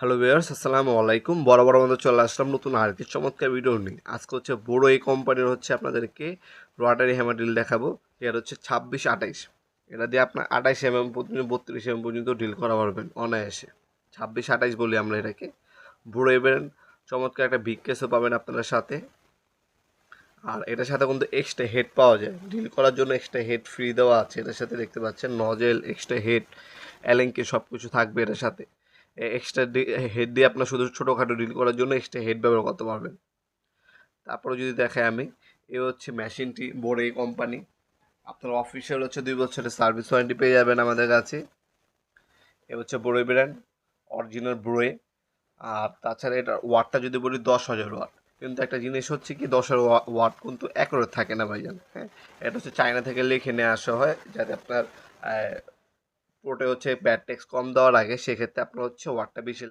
Hello viewers আসসালামু আলাইকুম। বড় বড় মতো চলে আসলাম নতুন আরেকটি চমৎকার ভিডিও নিয়ে। আজকে হচ্ছে বড় এই কোম্পানির হচ্ছে আপনাদেরকে রোয়াটারি হ্যামার ডিল দেখাবো। যেটা হচ্ছে ছাব্বিশ, আঠাইশ। এটা দিয়ে আপনার আঠাইশ এম এম পর্যন্ত, বত্রিশ এম পর্যন্ত ডিল করা পারবেন অনায়াসে। ছাব্বিশ, আঠাইশ বলি আমরা এটাকে। বড় এবেন চমৎকার একটা বিগ কেসও পাবেন আপনাদের সাথে। আর এটার সাথে কিন্তু এক্সট্রা হেড পাওয়া যায়। ডিল করার জন্য এক্সট্রা হেড ফ্রি দেওয়া আছে। এটার সাথে দেখতে পাচ্ছেন নজেল এক্সট্রা হেড অ্যালেঙ্কে সব কিছু থাকবে এটার সাথে। এক্সট্রা হেড দিয়ে আপনার শুধু ছোটোখাটো ডিল করার জন্য এক্সট্রা হেড ব্যবহার করতে পারবেন। তারপরে যদি দেখাই আমি, এ হচ্ছে মেশিনটি এই কোম্পানি আপনার অফিসিয়াল হচ্ছে দুই বছরের সার্ভিস ওয়ারেন্টি পেয়ে যাবেন আমাদের কাছে। এ হচ্ছে বড়ই ব্র্যান্ড অরিজিনাল ব্রোয়ে আর তাছাড়া এটা ওয়াটটা যদি বলি দশ হাজার ওয়াট কিন্তু একটা জিনিস হচ্ছে কি, দশ হাজার ওয়াট কিন্তু অ্যাকুরেট থাকে না ভাইজান হ্যাঁ? এটা হচ্ছে চায়না থেকে লিখে নিয়ে আসা হয়, যাতে আপনার পোর্টে হচ্ছে ব্যাড টেক্স কম দেওয়ার আগে সেক্ষেত্রে আপনার হচ্ছে ওয়ার্ডটা বেশি